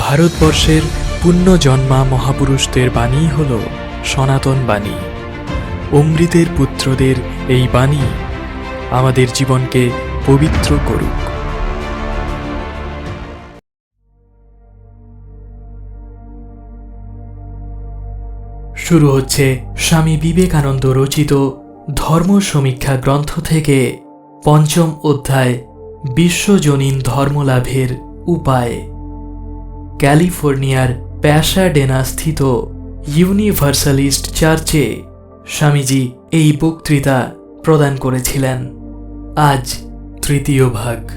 ভারতবর্ষের পুণ্যজন্মা মহাপুরুষদের বাণী হল সনাতন বাণী। অমৃতের পুত্রদের এই বাণী আমাদের জীবনকে পবিত্র করুক। শুরু হচ্ছে স্বামী বিবেকানন্দ রচিত ধর্ম সমীক্ষা গ্রন্থ থেকে পঞ্চম অধ্যায় বিশ্বজনীন ধর্মলাভের উপায়। ক্যালিফোর্নিয়ার প্যাসাডেনা স্থিত ইউনিভার্সালিস্ট চার্চে স্বামীজি এই বক্তৃতা প্রদান করেছিলেন। আজ তৃতীয় ভাগ।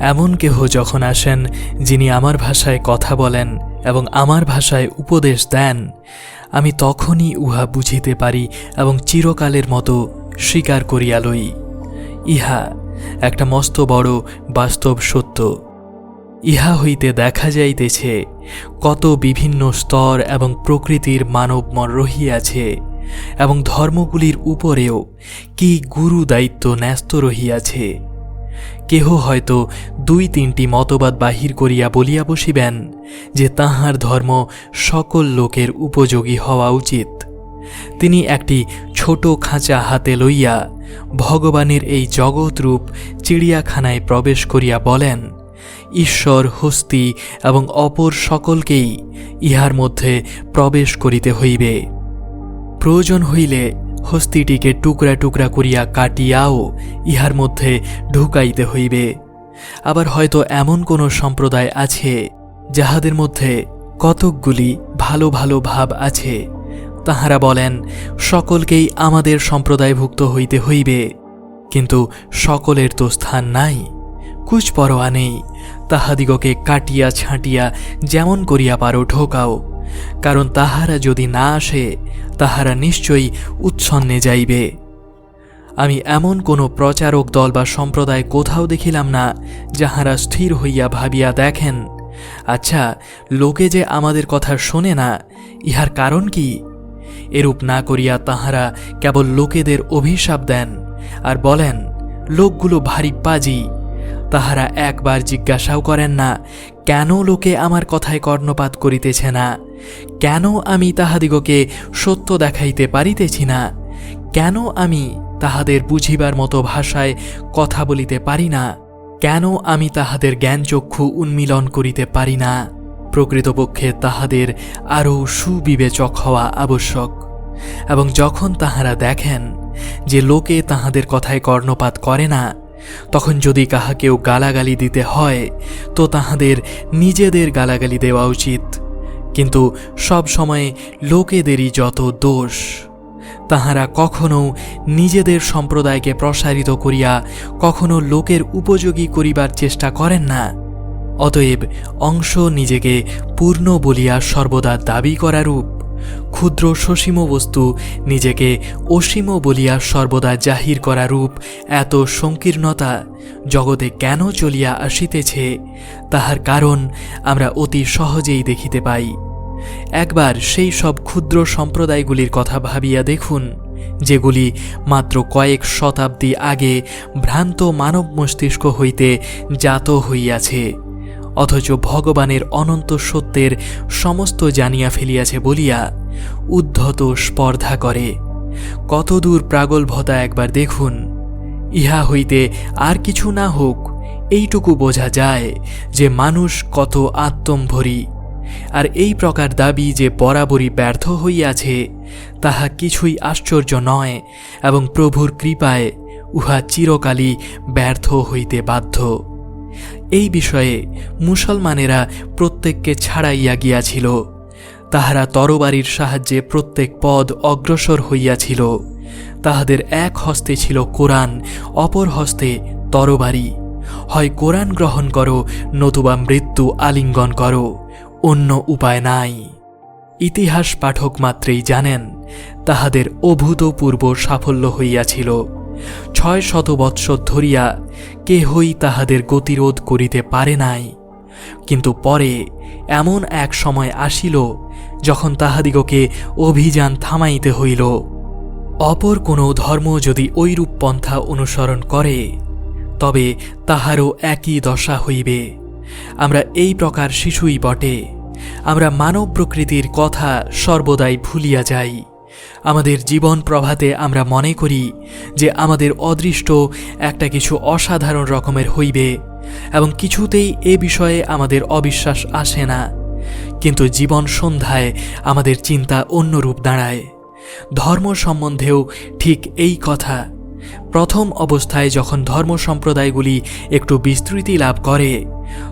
এমন কেহ যখন আসেন, যিনি আমার ভাষায় কথা বলেন এবং আমার ভাষায় উপদেশ দেন, আমি তখনই উহা বুঝিতে পারি এবং চিরকালের মতো স্বীকার করিয়া লই। ইহা একটা মস্ত বড় বাস্তব সত্য। ইহা হইতে দেখা যাইতেছে কত বিভিন্ন স্তর এবং প্রকৃতির মানব মন রহিয়াছে এবং ধর্মগুলির উপরেও কি গুরু দায়িত্ব ন্যস্ত রহিয়াছে। কেহ হয়তো দুই তিনটি মতবাদ বাহির করিয়া বলিয়া বসিবেন যে তাহার ধর্ম সকল লোকের উপযোগী হওয়া উচিত। তিনি একটি ছোট খাঁচা হাতে লইয়া ভগবানের এই জগৎরূপ চিড়িয়াখানায় প্রবেশ করিয়া বলেন, ঈশ্বর, হস্তি এবং অপর সকলকেই ইহার মধ্যে প্রবেশ করিতে হইবে। প্রয়োজন হইলে হস্তিটিকে টুকরা টুকরা করিয়া কাটিয়াও ইহার মধ্যে ঢুকাইতে হইবে। আবার হয়তো এমন কোনো সম্প্রদায় আছে যাহাদের মধ্যে কতকগুলি ভালো ভালো ভাব আছে। তাহারা বলেন, সকলকেই আমাদের সম্প্রদায়ভুক্ত হইতে হইবে, কিন্তু সকলের তো স্থান নাই কুচপরোয়া নেই, তাহাদিগকে কাটিয়া ছাঁটিয়া যেমন করিয়া পারো ঢোকাও, কারণ তাহারা যদি না আসে, তাহারা নিশ্চয়ই উচ্ছন্নে যাইবে। আমি এমন কোনো প্রচারক দল বা সম্প্রদায় কোথাও দেখিলাম না, যাহারা স্থির হইয়া ভাবিয়া দেখেন। আচ্ছা লোকে যে আমাদের কথা শোনে না, ইহার কারণ কি? এরূপ না করিয়া তাহারা কেবল লোকেদের অভিশাপ দেন আর বলেন, লোকগুলো ভারী পাজি। তাহারা একবার জিজ্ঞাসাও করেন না, কেন লোকে আমার কথায় কর্ণপাত করিতেছে না? কেন আমি তাহাদিগকে সত্য দেখাইতে পারিতেছি না? কেন আমি তাহাদের বুঝিবার মতো ভাষায় কথা বলিতে পারি না? কেন আমি তাহাদের জ্ঞানচক্ষু উন্মিলন করিতে পারি না? প্রকৃতপক্ষে তাহাদের আরও সুবিবেচক হওয়া আবশ্যক। এবং যখন তাহারা দেখেন যে লোকে তাহাদের কথায় কর্ণপাত করে না, তখন যদি কাহাকেও গালাগালি দিতে হয়, তো তাহাদের নিজেদের গালাগালি দেওয়া উচিত। কিন্তু সব সময় লোকেদেরই যত দোষ, তাহারা কখনো নিজেদের সম্প্রদায়কে প্রসারিত করিয়া কখনো লোকের উপযোগী করিবার চেষ্টা করেন না। অতএব অংশ নিজেকে পূর্ণ বলিয়া সর্বদা দাবি করারূপ ক্ষুদ্র সসীম বস্তু নিজেকে অসীম বলিয়া সর্বদা জাহির করা রূপ এত সংকীর্ণতা জগতে কেন চলিয়া আসিতেছে, তাহার কারণ আমরা অতি সহজেই দেখিতে পাই। একবার সেই সব ক্ষুদ্র সম্প্রদায়গুলির কথা ভাবিয়া দেখুন, যেগুলি মাত্র কয়েক শতাব্দী আগে ভ্রান্ত মানব মস্তিষ্ক হইতে জাত হইয়াছে। অথচ ভগবানের অনন্ত সত্যের সমস্ত জানিয়া ফেলিয়াছে বলিয়া উদ্ধত স্পর্ধা করে। কতদূর প্রাগলভতা একবার দেখুন। ইহা হইতে আর কিছু না হোক, এইটুকু বোঝা যায় যে মানুষ কত আত্মম্ভরী। আর এই প্রকার দাবি যে বরাবরই ব্যর্থ হইয়াছে, তাহা কিছুই আশ্চর্য নয় এবং প্রভুর কৃপায় উহা চিরকালই ব্যর্থ হইতে বাধ্য। এই বিষয়ে মুসলমানেরা প্রত্যেককে ছাড়াইয়া গিয়াছিল। তাহারা তরবারির সাহায্যে প্রত্যেক পদ অগ্রসর হইয়াছিল। তাহাদের এক হস্তে ছিল কোরআন, অপর হস্তে তরবারি। হয় কোরআন গ্রহণ করো, নতুবা মৃত্যু আলিঙ্গন করো, অন্য উপায় নাই। ইতিহাস পাঠক মাত্রেই জানেন, তাহাদের অভূতপূর্ব সাফল্য হইয়াছিল। ছয় শত বৎসর ধরিয়া কেহই তাহাদের গতিরোধ করিতে পারে নাই। কিন্তু পরে এমন এক সময় আসিল, যখন তাহাদিগকে অভিযান থামাইতে হইল। অপর কোনো ধর্ম যদি ঐরূপ পন্থা অনুসরণ করে, তবে তাহারও একই দশা হইবে। আমরা এই প্রকার শিশুই বটে। আমরা মানব প্রকৃতির কথা সর্বদাই ভুলিয়া যাই। আমাদের জীবন প্রভাতে আমরা মনে করি যে আমাদের অদৃষ্ট একটা কিছু অসাধারণ রকমের হইবে এবং কিছুতেই এ বিষয়ে আমাদের অবিশ্বাস আসে না। কিন্তু জীবন সন্ধ্যায় আমাদের চিন্তা অন্যরূপ দাঁড়ায়। ধর্ম সম্বন্ধেও ঠিক এই কথা। প্রথম অবস্থায় যখন ধর্ম সম্প্রদায়গুলি একটু বিস্তৃতি লাভ করে,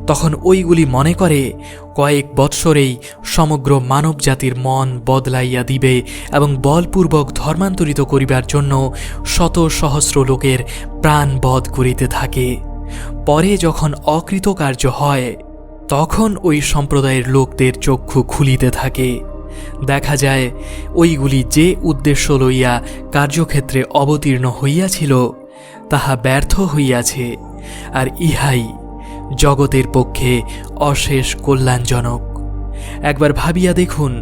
তখন ওইগুলি মনে করে, কয়েক বৎসরেই সমগ্র মানবজাতির মন বদলাইয়া দিবে এবং বলপূর্বক ধর্মান্তরিত করিবার জন্য শত সহস্র লোকের প্রাণ বধ করিতে থাকে। পরে যখন অকৃতকার্য হয়, তখন ওই সম্প্রদায়ের লোকদের চক্ষু খুলিতে থাকে। দেখা যায়, ওইগুলি যে উদ্দেশ্য লইয়া কার্যক্ষেত্রে অবতীর্ণ হইয়াছিল, তাহা ব্যর্থ হইয়াছে, আর ইহাই জগতের পক্ষে অশেষ কল্যাণজনক। একবার ভাবিয়া দেখুন,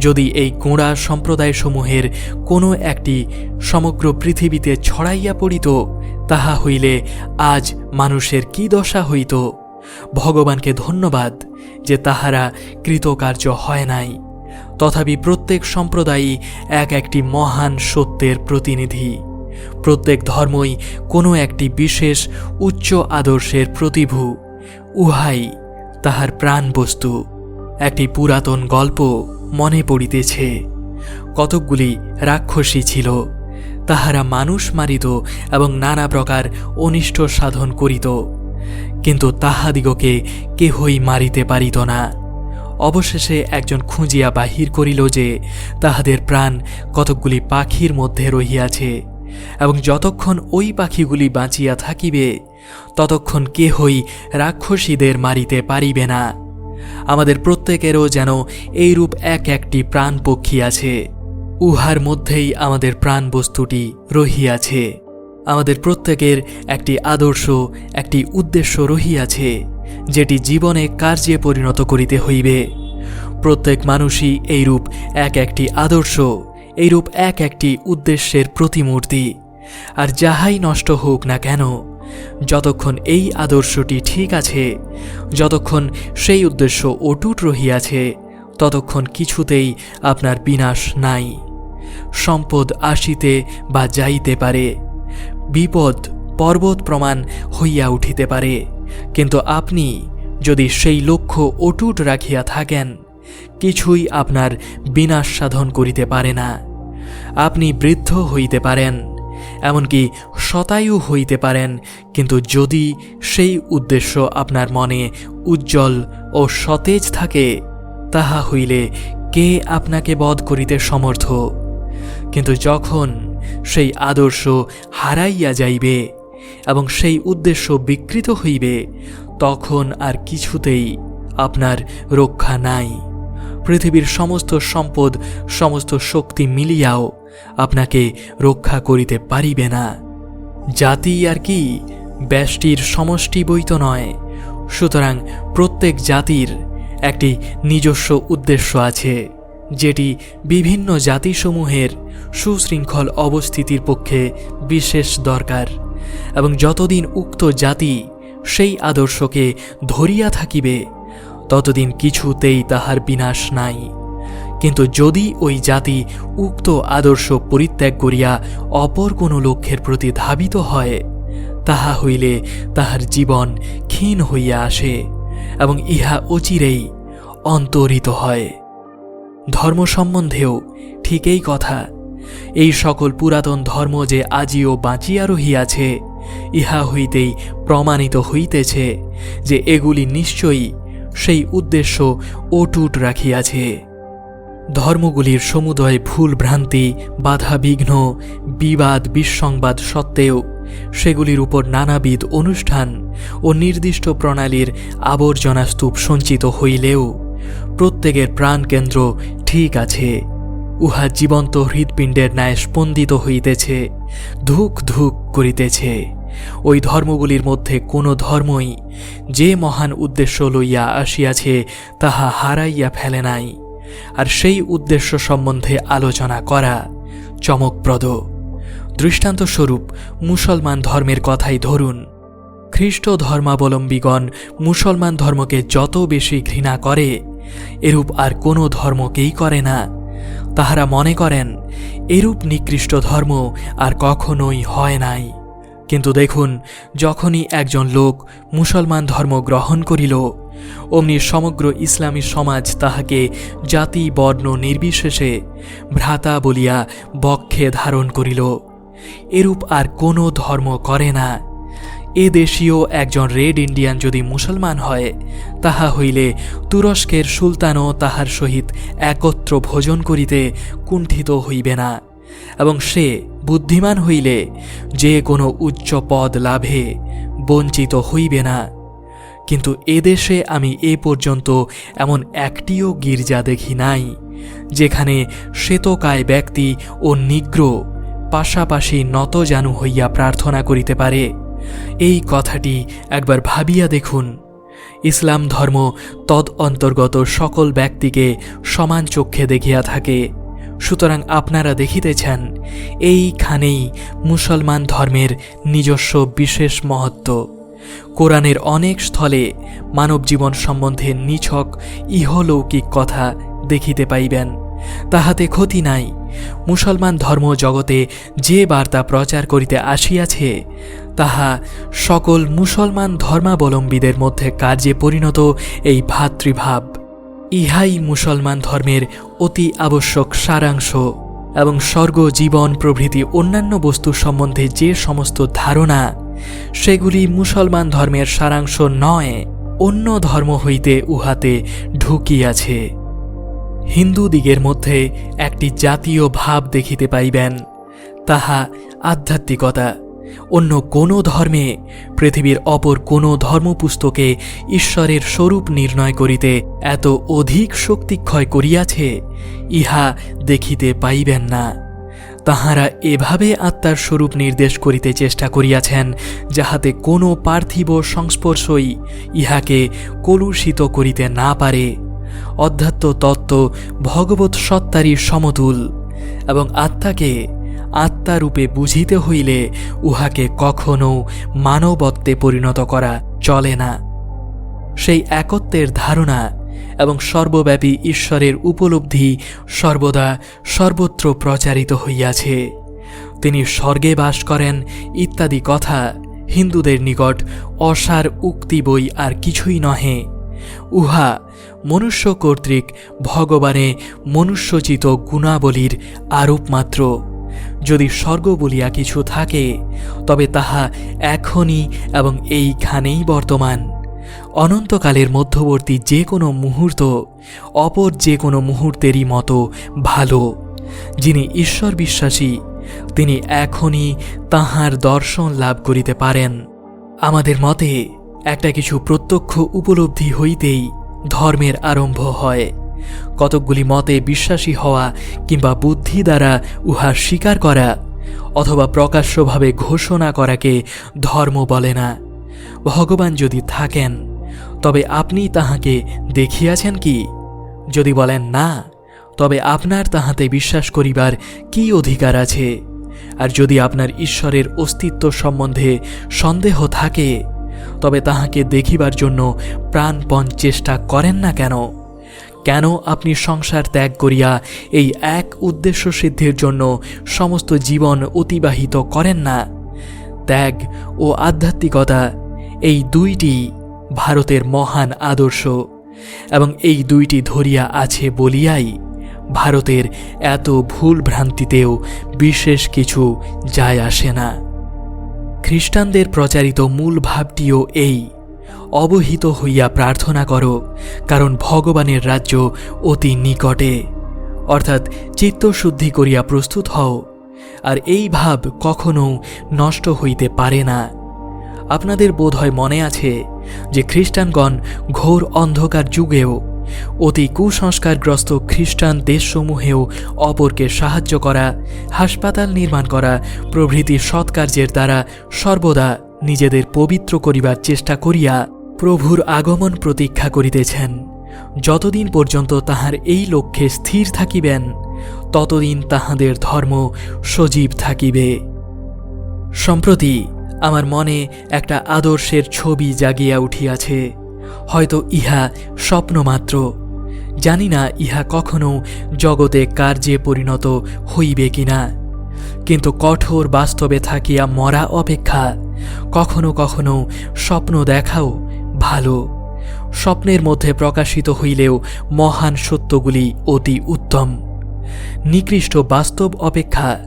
যদি এই গোঁড়া সম্প্রদায়সমূহের কোনো একটি সমগ্র পৃথিবীতে ছড়াইয়া পড়িত, তাহা হইলে আজ মানুষের কি দশা হইত? ভগবানকে ধন্যবাদ যে তাহারা কৃতকার্য হয় নাই। তথাপি প্রত্যেক সম্প্রদায়ই এক একটি মহান সত্যের প্রতিনিধি। প্রত্যেক ধর্মই কোনো একটি বিশেষ, উচ্চ আদর্শের প্রতিভু। উহাই তাহার প্রাণ বস্তু একটি পুরাতন গল্প মনে পড়িতেছে। কতকগুলি রাক্ষসী ছিল। তাহারা মানুষ মারিত এবং নানা প্রকার অনিষ্ট সাধন করিত। কিন্তু তাহাদিগকে কেহই মারিতে পারিত না। অবশেষে একজন খুঁজিয়া বাহির করিল যে তাহাদের প্রাণ কতকগুলি পাখির মধ্যে রহিয়াছে, এবং যতক্ষণ ওই পাখিগুলি বাঁচিয়া থাকিবে, ততক্ষণ কেহই রাক্ষসীদের মারিতে পারিবে না। আমাদের প্রত্যেকেরও যেন এইরূপ এক একটি প্রাণ পক্ষী আছে, উহার মধ্যেই আমাদের প্রাণ বস্তুটি রহিয়াছে। আমাদের প্রত্যেকের একটি আদর্শ, একটি উদ্দেশ্য রহিয়াছে। যেটি জীবনে কার্যে পরিণত করিতে হইবে। প্রত্যেক মানুষই এইরূপ এক একটি আদর্শ, এইরূপ এক একটি উদ্দেশ্যের প্রতিমূর্তি। আর যাহাই নষ্ট হোক না কেন, যতক্ষণ এই আদর্শটি ঠিক আছে, যতক্ষণ সেই উদ্দেশ্য অটুট রহিয়াছে, ততক্ষণ কিছুতেই আপনার বিনাশ নাই। সম্পদ আসিতে বা যাইতে পারে, বিপদ পর্বত প্রমাণ হইয়া উঠিতে পারে। কিন্তু আপনি যদি সেই লক্ষ্য অটুট রাখিয়া থাকেন, কিছুই আপনার বিনাশ সাধন করিতে পারে না। আপনি বৃদ্ধ হইতে পারেন, এমনকি শতায়ু হইতে পারেন, কিন্তু যদি সেই উদ্দেশ্য আপনার মনে উজ্জ্বল ও সতেজ থাকে, তাহা হইলে কে আপনাকে বধ করিতে সমর্থ? কিন্তু যখন সেই আদর্শ হারাইয়া যাইবে এবং সেই উদ্দেশ্য বিকৃত হইবে, তখন আর কিছুতেই আপনার রক্ষা নাই। পৃথিবীর সমস্ত সম্পদ, সমস্ত শক্তি মিলিয়াও আপনাকে রক্ষা করিতে পারিবে না। জাতি আর কি, ব্যষ্টির সমষ্টি বইত নয়, সুতরাং প্রত্যেক জাতির একটি নিজস্ব উদ্দেশ্য আছে, যেটি বিভিন্ন জাতিসমূহের সুশৃঙ্খল অবস্থিতির পক্ষে বিশেষ দরকার। এবং যতদিন উক্ত জাতি সেই আদর্শকে ধরিয়া থাকিবে, ততদিন কিছুতেই তাহার বিনাশ নাই। কিন্তু যদি ওই জাতি উক্ত আদর্শ পরিত্যাগ করিয়া অপর কোনো লক্ষ্যের প্রতি ধাবিত হয়, তাহা হইলে তাহার জীবন ক্ষীণ হইয়া আসে এবং ইহা অচিরেই অন্তরিত হয়। ধর্ম সম্বন্ধেও ঠিক এই কথা। এই সকল পুরাতন ধর্ম যে আজিও বাঁচিয়া রহিয়াছে, ইহা হইতেই প্রমাণিত হইতেছে যে এগুলি নিশ্চয়ই সেই উদ্দেশ্য অটুট রাখিয়াছে। ধর্মগুলির সমুদয় ভুল ভ্রান্তি, বাধা বিঘ্ন, বিবাদ বিসংবাদ সত্ত্বেও সেগুলির উপর নানাবিধ অনুষ্ঠান ও নির্দিষ্ট প্রণালীর আবর্জনা স্তূপ সঞ্চিত হইলেও প্রত্যেকের প্রাণকেন্দ্র ঠিক আছে। উহা জীবন্ত হৃৎপিণ্ডের ন্যায় স্পন্দিত হইতেছে, ধুক ধুক করিতেছে। ওই ধর্মগুলির মধ্যে কোনো ধর্মই যে মহান উদ্দেশ্য লইয়া আসিয়াছে, তাহা হারাইয়া ফেলে নাই। আর সেই উদ্দেশ্য সম্বন্ধে আলোচনা করা চমকপ্রদ। দৃষ্টান্তস্বরূপ, মুসলমান ধর্মের কথাই ধরুন। খ্রিস্ট ধর্মাবলম্বীগণ মুসলমান ধর্মকে যত বেশি ঘৃণা করে, এরূপ আর কোনো ধর্মকেই করে না। তাহারা মনে করেন, এরূপ নিকৃষ্ট ধর্ম আর কখনোই হয় নাই। কিন্তু দেখুন, যখনই একজন লোক মুসলমান ধর্ম গ্রহণ করিল, অমনি সমগ্র ইসলামী সমাজ তাহাকে জাতি, বর্ণ নির্বিশেষে ভ্রাতা বলিয়া বক্ষে ধারণ করিল। এরূপ আর কোনো ধর্ম করে না। এ দেশীয় একজন রেড ইন্ডিয়ান যদি মুসলমান হয়, তাহা হইলে তুরস্কের সুলতানও তাহার সহিত একত্র ভোজন করিতে কুণ্ঠিত হইবে না, এবং সে বুদ্ধিমান হইলে যে কোনো উচ্চ পদ লাভে বঞ্চিত হইবে না। কিন্তু এদেশে আমি এ পর্যন্ত এমন একটিও গির্জা দেখি নাই, যেখানে শ্বেতকায় ব্যক্তি ও নিগ্র পাশাপাশি নত জানু হইয়া প্রার্থনা করিতে পারে। এই কথাটি একবার ভাবিয়া দেখুন। ইসলাম ধর্ম তদ অন্তর্গত সকল ব্যক্তিকে সমান চক্ষে দেখিয়া থাকে। সুতরাং আপনারা দেখিতেছেন, এইখানেই মুসলমান ধর্মের নিজস্ব বিশেষ মহত্ব। কোরআনের অনেক স্থলে মানব জীবন সম্বন্ধে নিছক ইহলৌকিক কথা দেখিতে পাইবেন। তাহাতে ক্ষতি নাই। মুসলমান ধর্ম জগতে যে বার্তা প্রচার করিতে আসিয়াছে, তাহা সকল মুসলমান ধর্মাবলম্বীদের মধ্যে কার্যে পরিণত এই ভাতৃভাব। ইহাই মুসলমান ধর্মের অতি আবশ্যক সারাংশ এবং স্বর্গ, জীবন প্রভৃতি অন্যান্য বস্তু সম্বন্ধে যে সমস্ত ধারণা, সেগুলি মুসলমান ধর্মের সারাংশ নয়, অন্য ধর্ম হইতে উহাতে ঢুকিয়াছে। হিন্দু দিগের মধ্যে একটি জাতীয় ভাব দেখিতে পাইবেন, তাহা আধ্যাত্মিকতা। অন্য কোনো ধর্মে পৃথিবীর অপর কোনো ধর্মপুস্তকে ঈশ্বরের স্বরূপ নির্ণয় করিতে এত অধিক শক্তিক্ষয় করিয়াছে, ইহা দেখিতে পাইবেন না। তাহারা এভাবে আত্মার স্বরূপ নির্দেশ করিতে চেষ্টা করিয়াছেন, যাহাতে কোনো পার্থিব সংস্পর্শই ইহাকে কলুষিত করিতে না পারে। অধ্যাত্ম তত্ত্ব ভগবত সত্তারই সমতুল এবং আত্মাকে আত্মারূপে বুঝিতে হইলে উহাকে কখনো মানবত্বে পরিণত করা চলে না। সেই একত্বের ধারণা এবং সর্বব্যাপী ঈশ্বরের উপলব্ধি সর্বদা সর্বত্র প্রচারিত হইয়াছে। তিনি স্বর্গে বাস করেন ইত্যাদি কথা হিন্দুদের নিকট অসার উক্তি বই আর কিছুই নহে। উহা মনুষ্য কর্তৃক ভগবানে মনুষ্যচিত গুণাবলীর আরোপ মাত্র। যদি স্বর্গ বলিয়া কিছু থাকে, তবে তাহা এখনই এবং এইখানেই বর্তমান। অনন্তকালের মধ্যবর্তী যে কোনো মুহূর্ত অপর যে কোনো মুহূর্তেরই মতো ভালো। যিনি ঈশ্বর বিশ্বাসী, তিনি এখনই তাহার দর্শন লাভ করিতে পারেন। আমাদের মতে একটা কিছু প্রত্যক্ষ উপলব্ধি হইতেই ধর্মের আরম্ভ হয়। কতকগুলি মতে বিশ্বাসী হওয়া কিংবা বুদ্ধি দ্বারা উহা স্বীকার করা অথবা প্রকাশ্যভাবে ঘোষণা করাকে ধর্ম বলে না। ভগবান যদি থাকেন, তবে আপনি তাহাকে দেখিয়াছেন কি? যদি বলেন না, তবে আপনার তাহাতে বিশ্বাস করিবার কি অধিকার আছে? আর যদি আপনার ঈশ্বরের অস্তিত্ব সম্বন্ধে সন্দেহ থাকে তবে তাহাকে দেখিবার জন্য প্রাণপণ চেষ্টা করেন না কেন? কেন আপনি সংসার ত্যাগ করিয়া এই এক উদ্দেশ্য সিদ্ধির জন্য সমস্ত জীবন অতিবাহিত করেন না? ত্যাগ ও আধ্যাত্মিকতা এই দুইটি ভারতের মহান আদর্শ এবং এই দুইটি ধরিয়া আছে বলিয়াই ভারতের এত ভুল ভ্রান্তিতেও বিশেষ কিছু যায় আসে না। খ্রিস্টানদের প্রচারিত মূল ভাবটিও এই। অবহিত হইয়া প্রার্থনা করো, কারণ ভগবানের রাজ্য অতি নিকটে। অর্থাৎ চিত্তশুদ্ধি করিয়া প্রস্তুত হও, আর এই ভাব কখনো নষ্ট হইতে পারে না। আপনাদের বোধহয় মনে আছে যে খ্রিস্টানগণ ঘোর অন্ধকার যুগেও অতি কুসংস্কারগ্রস্ত খ্রিস্টান দেশসমূহেও অপরকে সাহায্য করা, হাসপাতাল নির্মাণ করা, প্রভৃতি সৎকার্যের দ্বারা সর্বদা নিজেদের পবিত্র করিবার চেষ্টা করিয়া প্রভুর আগমন প্রতীক্ষা করিতেছেন। যতদিন পর্যন্ত তাহার এই লক্ষ্যে স্থির থাকিবেন, ততদিন তাহাদের ধর্ম সজীব থাকিবে। সম্প্রতি আমার মনে একটা আদর্শের ছবি জাগিয়া উঠিয়াছে। হয়তো ইহা স্বপ্নমাত্র। জানি না ইহা কখনো জগতে কার্যে পরিণত হইবে কিনা। কিন্তু কঠোর বাস্তবে থাকিয়া মরা অপেক্ষা কখনো কখনো স্বপ্ন দেখাও ভালো। স্বপ্নের মধ্যে প্রকাশিত হইলেও মহান সত্যগুলি অতি উত্তম। নিকৃষ্ট বাস্তব অপেক্ষা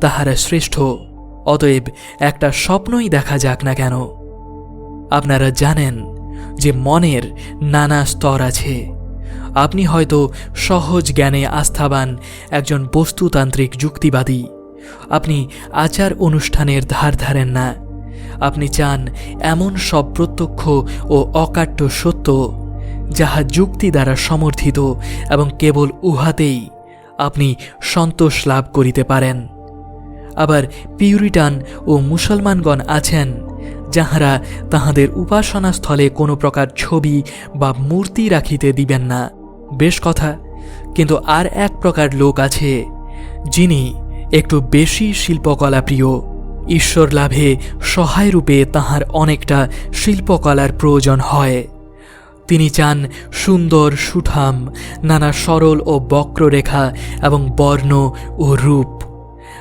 তাহারা শ্রেষ্ঠ, অতএব একটা স্বপ্নই দেখা যাক না কেন। আপনারা জানেন যে মনের নানা স্তর আছে। আপনি হয়তো সহজ জ্ঞানে আস্থাবান একজন বস্তুতান্ত্রিক যুক্তিবাদী। আপনি আচার অনুষ্ঠানের ধার ধারেন না। আপনি চান এমন সব প্রত্যক্ষ ও অকাট্য সত্য, যাহা যুক্তি দ্বারা সমর্থিত এবং কেবল উহাতেই আপনি সন্তোষ লাভ করিতে পারেন। আবার পিউরিটান ও মুসলমানগণ আছেন যাহারা তাহাদের উপাসনা স্থলে কোনো প্রকার ছবি বা মূর্তি রাখিতে দিবেন না। বেশ কথা, কিন্তু আর এক প্রকার লোক আছে, যিনি একটু বেশি শিল্পকলা প্রিয়। ঈশ্বর লাভে সহায় রূপে তাহার অনেকটা শিল্পকলার প্রয়োজন হয়। তিনি চান সুন্দর সুঠাম, নানা সরল ও বক্ররেখা এবং বর্ণ ও রূপ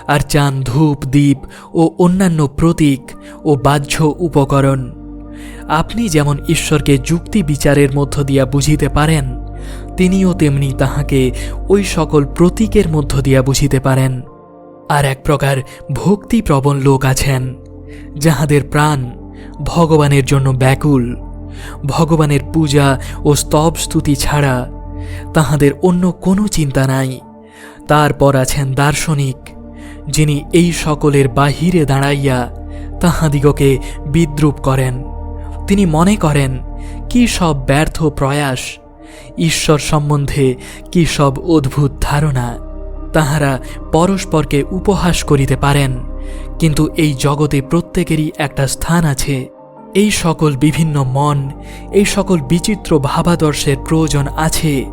আর চান ধূপ দ্বীপ ও অন্যান্য প্রতীক ও বাহ্য উপকরণ। আপনি যেমন ঈশ্বরকে যুক্তি বিচারের মধ্য দিয়া বুঝিতে পারেন, তিনিও তেমনি তাহাকে ওই সকল প্রতীকের মধ্য দিয়া বুঝিতে পারেন। আর এক প্রকার ভক্তিপ্রবণ লোক আছেন, যাহাদের প্রাণ ভগবানের জন্য ব্যাকুল, ভগবানের পূজা ও স্তব স্তুতি ছাড়া তাহাদের অন্য কোনো চিন্তা নাই। তারপর আছেন দার্শনিক যিনি এই সকলের বাহিরে দাঁড়াইয়া তাহাদিগকে বিদ্রুপ করেন। তিনি মনে করেন, কি সব ব্যর্থ প্রয়াস, ঈশ্বর সম্বন্ধে কি সব অদ্ভুত ধারণা, তাহারা পরস্পরকে উপহাস করিতে পারেন, কিন্তু এই জগতে প্রত্যেকেরই একটা স্থান আছে। এই সকল বিভিন্ন মন, এই সকল বিচিত্র ভাবাদর্শের প্রয়োজন আছে।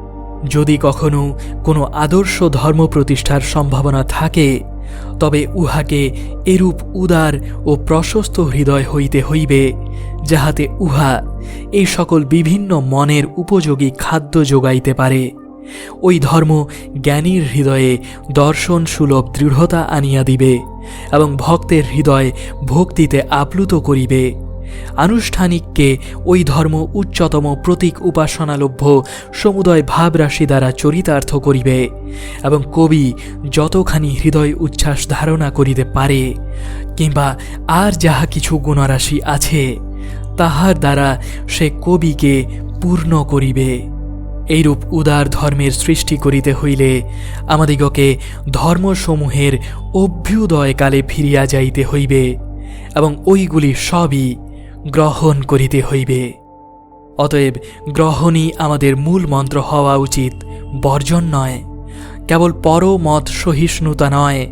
যদি কখনো কোনো আদর্শ ধর্ম প্রতিষ্ঠার সম্ভাবনা থাকে তবে উহাকে এরূপ উদার ও প্রশস্ত হৃদয় হইতে হইবে, যাহাতে উহা এই সকল বিভিন্ন মনের উপযোগী খাদ্য যোগাইতে পারে। ওই ধর্ম জ্ঞানীর হৃদয়ে দর্শন সুলভ দৃঢ়তা আনিয়া দিবে এবং ভক্তের হৃদয় ভক্তিতে আপ্লুত করিবে। আনুষ্ঠানিককে ওই ধর্ম উচ্চতম প্রতীক উপাসনালভ্য সমুদয় ভাবরাশি দ্বারা চরিতার্থ করিবে এবং কবি যতখানি হৃদয় উচ্ছ্বাস ধারণা করিতে পারে, কিংবা আর যাহা কিছু গুণরাশি আছে, তাহার দ্বারা সে কবিকে পূর্ণ করিবে। এইরূপ উদার ধর্মের সৃষ্টি করিতে হইলে আমাদিগকে ধর্মসমূহের অভ্যুদয়কালে ফিরিয়া যাইতে হইবে, এবং ওইগুলি সবই গ্রহণ করিতে হইবে। অতএব গ্রহণই আমাদের মূল মন্ত্র হওয়া উচিত, বর্জন নয়। কেবল পরমত সহিষ্ণুতা নয়।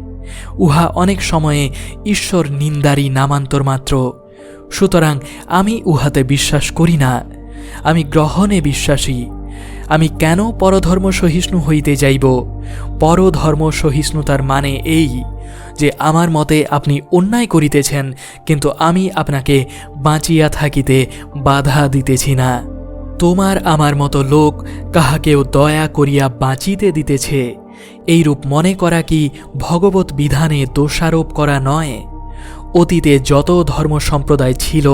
উহা অনেক সময়ে ঈশ্বর নিন্দারই নামান্তর মাত্র। সুতরাং আমি উহাতে বিশ্বাস করি না। আমি গ্রহণে বিশ্বাসী। আমি কেন পরধর্ম সহিষ্ণু হইতে যাইব? পরধর্ম সহিষ্ণুতার মানে এই যে আমার মতে আপনি অন্যায় করিতেছেন, কিন্তু আমি আপনাকে বাঁচিয়া থাকিতে বাধা দিতেছি না। তোমার আমার মতো লোক কাহাকেও দয়া করিয়া বাঁচিতে দিতেছে। এইরূপ মনে করা কি ভগবত বিধানে দোষারোপ করা নয়? অতীতে যত ধর্ম সম্প্রদায় ছিল,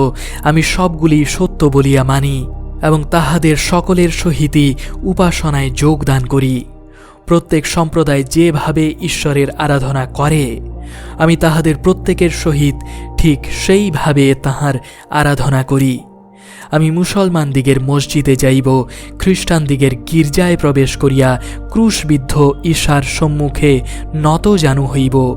আমি সবগুলি সত্য বলিয়া মানি। এবং তাহাদের সকলের সহিতই উপাসনায় যোগদান করি। প্রত্যেক সম্প্রদায় যেভাবে ঈশ্বরের আরাধনা করে, আমি তাহাদের প্রত্যেকের সহিত ঠিক সেইভাবে তাহার আরাধনা করি। আমি মুসলমান দিগের মসজিদে যাইব, খ্রিস্টান দিগের গির্জায় প্রবেশ করিয়া ক্রুশবিদ্ধ ঈশার সম্মুখে নত জানু হইব।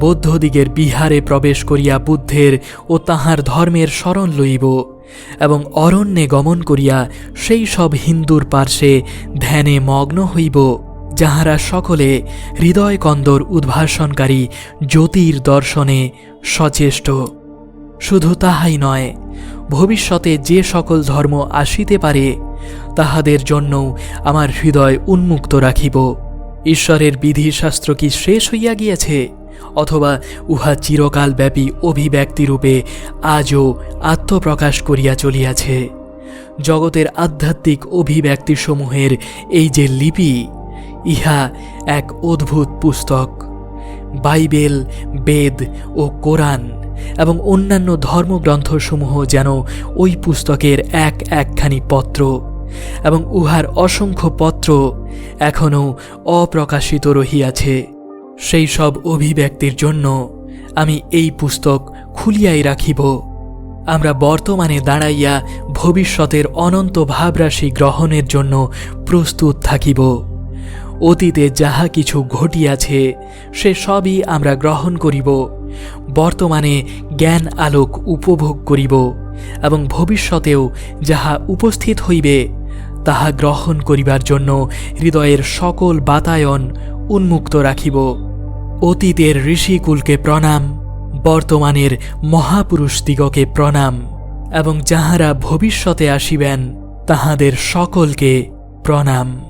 বৌদ্ধদিগের বিহারে প্রবেশ করিয়া বুদ্ধের ও তাহার ধর্মের স্মরণ লইব। এবং অরণ্যে গমন করিয়া সেই সব হিন্দুর পার্শ্বে ধ্যানে মগ্ন হইব, যাহারা সকলে হৃদয়কন্দর উদ্ভাসনকারী জ্যোতির দর্শনে সচেষ্ট। শুধু তাহাই নয়, ভবিষ্যতে যে সকল ধর্ম আসিতে পারে, তাহাদের জন্যও আমার হৃদয় উন্মুক্ত রাখিব। ঈশ্বরের বিধিশাস্ত্র কি শেষ হইয়া গিয়াছে? অথবা উহা চিরকালব্যাপী অভিব্যক্তিরূপে আজও আত্মপ্রকাশ করিয়া চলিয়াছে। জগতের আধ্যাত্মিক অভিব্যক্তিসমূহের এই যে লিপি, ইহা এক অদ্ভুত পুস্তক। বাইবেল, বেদ ও কোরআন এবং অন্যান্য ধর্মগ্রন্থসমূহ যেন ওই পুস্তকের এক একখানি পত্র এবং উহার অসংখ্য পত্র এখনও অপ্রকাশিত রহিয়াছে। সেই সব অভিব্যক্তির জন্য আমি এই পুস্তক খুলিয়াই রাখিব। আমরা বর্তমানে দাঁড়াইয়া ভবিষ্যতের অনন্ত ভাবরাশি গ্রহণের জন্য প্রস্তুত থাকিব। অতীতে যাহা কিছু ঘটিয়াছে, সে সবই আমরা গ্রহণ করিব। বর্তমানে জ্ঞান আলোক উপভোগ করিব এবং ভবিষ্যতেও যাহা উপস্থিত হইবে, তাহা গ্রহণ করিবার জন্য হৃদয়ের সকল বাতায়ন উন্মুক্ত রাখিব। অতীতের ঋষিকুলকে প্রণাম বর্তমানের মহাপুরুষদিগকে প্রণাম এবং যাহারা ভবিষ্যতে আসিবেন তাহাদের সকলকে প্রণাম।